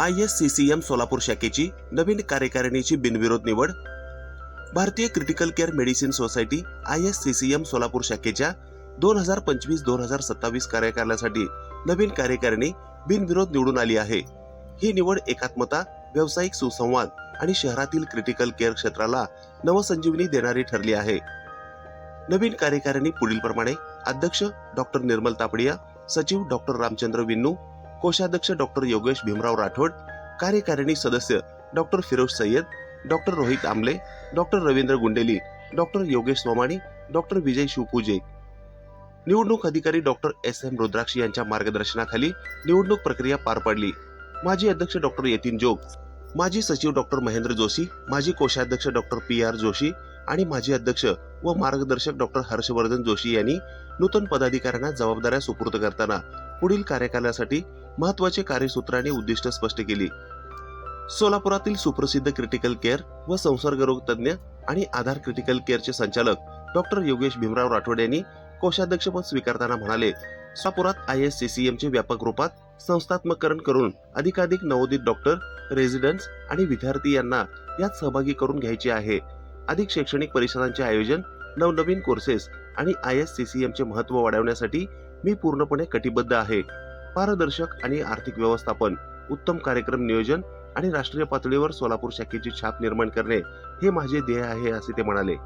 I S C C M Solapur शाखेची नवीन कार्यकारिणीची बिनविरोध निवड. भारतीय critical care medicine society I S C C M Solapur शाखेच्या दोन हजार पंचवीस दोन हजार सत्तावीस कार्यकालासाठी नवीन कार्यकारिणी बिनविरोध निवडून आली आहे. ही निवड एकात्मता व्यावसायिक सुसंवाद आणि शहरातील क्रिटिकल केअर क्षेत्राला नवसंजीवनी देणारी ठरली आहे. नवीन कार्यकारिणी पुढील प्रमाणे अध्यक्ष डॉक्टर निर्मल तापडिया सचिव डॉक्टर रामचंद्र विन्नू कोषाध्यक्ष डॉक्टर योगेश भीमराव राठोड कार्यकारिणी सदस्य doctor Firoz Sayyed doctor Rohit Ambale doctor Ravindra Gundeli doctor Yogesh Somani doctor Vijay Shivpuje. निवडणूक अधिकारी डॉक्टर एस एम रुद्राक्षी यांच्या मार्गदर्शनाखाली निवडणूक प्रक्रिया पार पडली. माजी अध्यक्ष डॉक्टर यतीन जोग माजी सचिव डॉक्टर महेंद्र जोशी माजी कोषाध्यक्ष डॉक्टर पी आर जोशी आणि माजी अध्यक्ष व मार्गदर्शक डॉक्टर हर्षवर्धन जोशी यांनी नूतन पदाधिकाऱ्यांना जबाबदाऱ्या सुपूर्द करताना पुढील कार्यकालासाठी महत्त्वाचे कार्यसूत्राने उद्दिष्ट स्पष्ट केली. सोलापुरातील सुप्रसिद्ध क्रिटिकल केअर व संसर्गरोग तज्ज्ञ आणि आधार क्रिटिकल केअरचे संचालक डॉक्टर योगेश भीमराव राठोड यांनी कोषाध्यक्षपद स्वीकारताना म्हणाले सोलापुरात आय एस सी सी एमचे व्यापक रूपात संस्थात्मकरण करून अधिकाधिक नवोदित डॉक्टर रेसिडेंट्स आणि विद्यार्थी यांना यात सहभागी करून घ्यायचे आहे. अधिक शैक्षणिक परिषदांचे आयोजन नवनवीन कोर्सेस आणि आय एस सी सी एमचे महत्त्व वाढवण्यासाठी मी पूर्णपणे कटिबद्ध आहे. पारदर्शक आणि आर्थिक व्यवस्थापन उत्तम कार्यक्रम नियोजन आणि राष्ट्रीय पातळीवर सोलापूर शाखेची छाप निर्माण करणे हे माझे ध्येय आहे असे ते म्हणाले.